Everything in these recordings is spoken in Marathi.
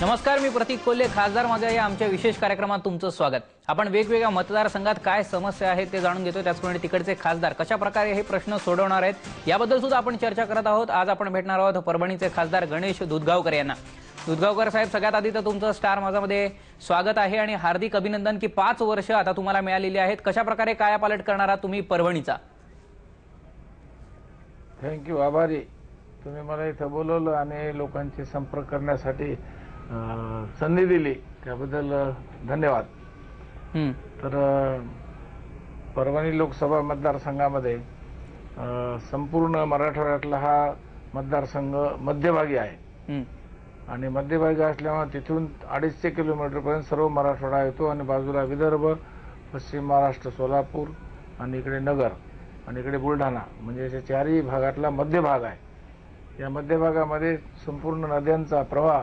नमस्कार मी प्रतीक कोल्हे खासदार माझ्या या आमच्या विशेष कार्यक्रमात तुमचं स्वागत. आपण वेगवेगळ्या मतदारसंघात काय समस्या आहेत ते जाणून घेतो त्याचप्रमाणे तिकडचे खासदार कशा प्रकारे हे प्रश्न सोडवणार आहेत याबद्दल सुद्धा आपण चर्चा करत आहोत. आज आपण भेटणार आहोत परभणीचे खासदार गणेश दुधगावकर यांना. दुधगावकर साहेब सगळ्यात आधी तर तुमचं स्टार माझामध्ये स्वागत आहे आणि हार्दिक अभिनंदन की पाच वर्ष आता तुम्हाला मिळालेली आहेत. कशा प्रकारे कायापालट करणार आहात तुम्ही परभणीचा? थँक्यू आभारी. तुम्ही मला इथं बोलवलं आणि लोकांशी संपर्क करण्यासाठी संधी दिली त्याबद्दल धन्यवाद तर परभणी लोकसभा मतदारसंघामध्ये संपूर्ण मराठवाड्यातला हा मतदारसंघ मध्यभागी आहे आणि मध्यभागी असल्यामुळे तिथून अडीचशे किलोमीटरपर्यंत सर्व मराठवाडा येतो आणि बाजूला विदर्भ पश्चिम महाराष्ट्र सोलापूर आणि इकडे नगर आणि इकडे बुलढाणा म्हणजे अशा चारही भागातला मध्यभाग आहे या मध्यभागामध्ये संपूर्ण नद्यांचा प्रवाह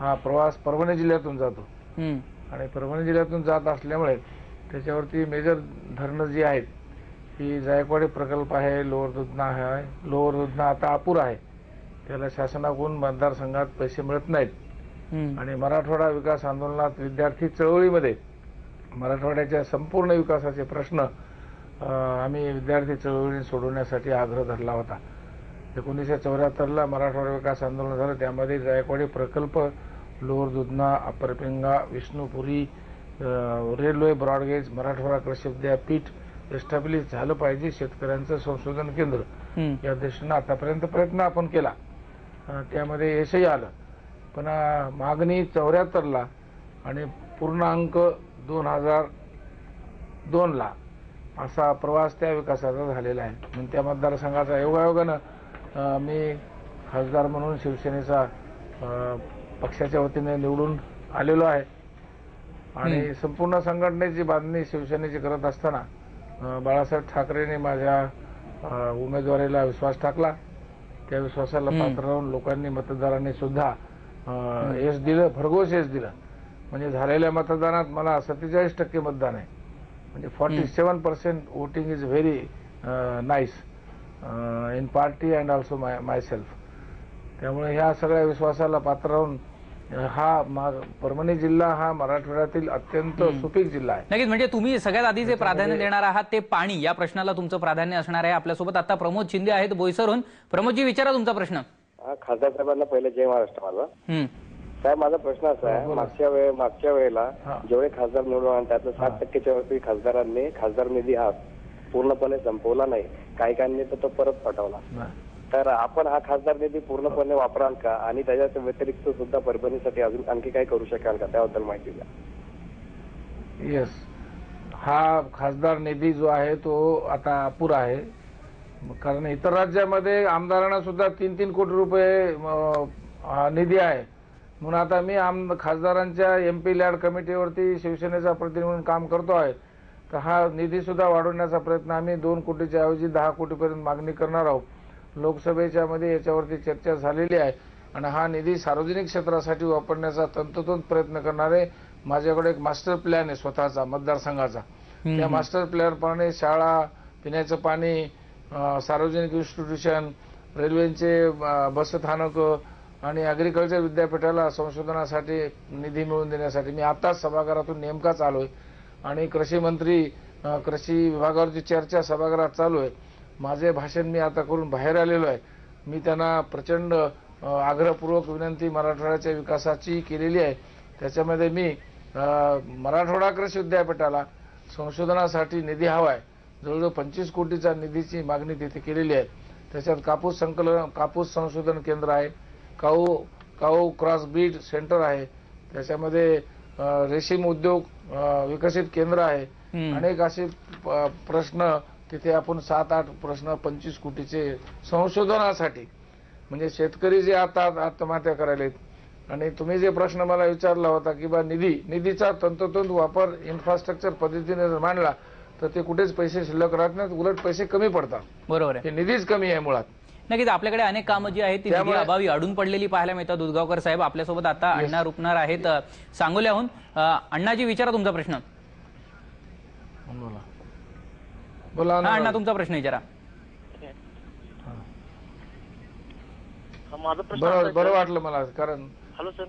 हा प्रवास परभणी जिल्ह्यातून जातो. आणि परभणी जिल्ह्यातून जात असल्यामुळे त्याच्यावरती मेजर धरणं जी आहेत ही जायकवाडी प्रकल्प आहे लोअर दुधना आहे लोअर दुधना आता अपूर आहे. त्याला शासनाकडून मतदारसंघात पैसे मिळत नाहीत. आणि मराठवाडा विकास आंदोलनात विद्यार्थी चळवळीमध्ये मराठवाड्याच्या संपूर्ण विकासाचे प्रश्न आम्ही विद्यार्थी चळवळी सोडवण्यासाठी आग्रह धरला होता. एकोणीसशे चौऱ्याहत्तरला मराठवाडा विकास आंदोलन झालं. त्यामध्ये जायकवाडी प्रकल्प lower Dudhna अप्परपिंगा Vishnupuri railway broad gauge Marathwada कृषी विद्यापीठ एस्टॅब्लिश झालं पाहिजे शेतकऱ्यांचं संशोधन केंद्र. या दृष्टीनं आतापर्यंत प्रयत्न आपण केला. त्यामध्ये यशही आलं. पण मागणी चौऱ्याहत्तरला आणि पूर्णांक दोन हजार दोनला असा प्रवास त्या विकासाचा झालेला आहे. म्हणून त्या मतदारसंघाचा योगायोगानं मी खासदार म्हणून शिवसेनेचा पक्षाच्या वतीने निवडून आलेलो आहे. आणि. संपूर्ण संघटनेची बांधणी शिवसेनेची करत असताना बाळासाहेब ठाकरेंनी माझ्या उमेदवारीला विश्वास टाकला. त्या विश्वासाला. पात्र राहून लोकांनी मतदारांनी सुद्धा यश दिलं भरघोस यश दिलं. म्हणजे झालेल्या मतदानात मला सत्तेचाळीस टक्के मतदान आहे. म्हणजे forty seven percent voting is very nice in party and also my myself त्यामुळे ह्या सगळ्या विश्वासाला पात्र राहून हा परभणी जिल्हा हा मराठवाड्यातील अत्यंत. सुपीक जिल्हा आहे नक्कीच म्हणजे तुम्ही सगळ्यात आधी जे प्राधान्य देणार आहात ते पाणी या प्रश्नाला तुमचं प्राधान्य असणार आहे आपल्यासोबत आता प्रमोद शिंदे आहेत बोईसरहून प्रमोदजी विचारा तुमचा प्रश्न खासदार साहेबांना पहिले जय महाराष्ट्र माझा साहेब माझा प्रश्न असा आहे. मागच्या वेळे मागच्या वेळेला. जेवढे खासदार निवडून त्यातलं. सात टक्केच्या वरती खासदारांनी खासदार निधी हा पूर्णपणे संपवला नाही. काही काहींनी तर तो परत पाठवला. तर आपण हा खासदार निधी पूर्णपणे वापराल का? आणि त्याच्या व्यतिरिक्त सुद्धा परभणीसाठी अजून आणखी काय करू शकाल का? त्याबद्दल माहिती द्या. येस हा खासदार निधी जो आहे तो आता अपुरा आहे. कारण इतर राज्यामध्ये आमदारांना सुद्धा तीन तीन कोटी रुपये निधी आहे. म्हणून आता मी आम खासदारांच्या एम पी लॅड कमिटीवरती शिवसेनेचा प्रतिनिधी म्हणून काम करतो आहे. तर हा निधी सुद्धा वाढवण्याचा प्रयत्न आम्ही दोन कोटीच्या ऐवजी दहा कोटीपर्यंत मागणी करणार आहोत. लोकसभेच्या मध्ये याच्यावरती चर्चा झालेली आहे आणि हा निधी सार्वजनिक क्षेत्रासाठी वापरण्याचा तंतोतंत प्रयत्न करणारे माझ्याकडे एक मास्टर प्लॅन आहे स्वतःचा मतदारसंघाचा. त्या. मास्टर प्लॅन प्रमाणे शाळा पिण्याचं पाणी सार्वजनिक इन्स्टिट्यूशन रेल्वेचे बसस्थानक आणि अग्रिकल्चर विद्यापीठाला संशोधनासाठी निधी मिळवून देण्यासाठी मी आताच सभागृहातून नेमकाच आलोय आणि कृषी मंत्री कृषी विभागावरची चर्चा सभागृहात चालू आहे माझे भाषण मी आता करून बाहेर आलेलो आहे. मी त्यांना प्रचंड आग्रहपूर्वक विनंती मराठवाड्याच्या विकासाची केलेली आहे. त्याच्यामध्ये मी मराठवाडा कृषी विद्यापीठाला संशोधनासाठी निधी हवा आहे. जवळजवळ पंचवीस कोटीचा निधीची मागणी तिथे केलेली आहे. त्याच्यात कापूस संकलन कापूस संशोधन केंद्र आहे cow cow cross beat centre आहे. त्याच्यामध्ये रेशीम उद्योग विकसित केंद्र आहे. अनेक असे प्रश्न तिथे आपण सात आठ प्रश्न पंचवीस कोटीचे संशोधनासाठी म्हणजे शेतकरी जे आता आत्महत्या करायलेत आणि तुम्ही जे प्रश्न मला विचारला होता की बा निधी निधीचा तंतोतंत वापर इन्फ्रास्ट्रक्चर पद्धतीने जर मांडला तर ते कुठेच पैसे शिल्लक राहत नाहीत उलट पैसे कमी पडतात. बरोबर आहे. हे निधीच कमी आहे मुळात. नक्कीच आपल्याकडे अनेक कामं जी आहेत ती निधी अभावी अडून पडलेली पाहायला मिळतात. दुधगावकर साहेब आपल्यासोबत आता अण्णा रुपणार आहेत. सांगोल्याहून अण्णाजी विचारा तुमचा प्रश्न. बोला. बोला हा अण्णा. तुमचा प्रश्न विचारा. हा, माझा प्रश्न बरं. वाटलं मला कारण हॅलो सर.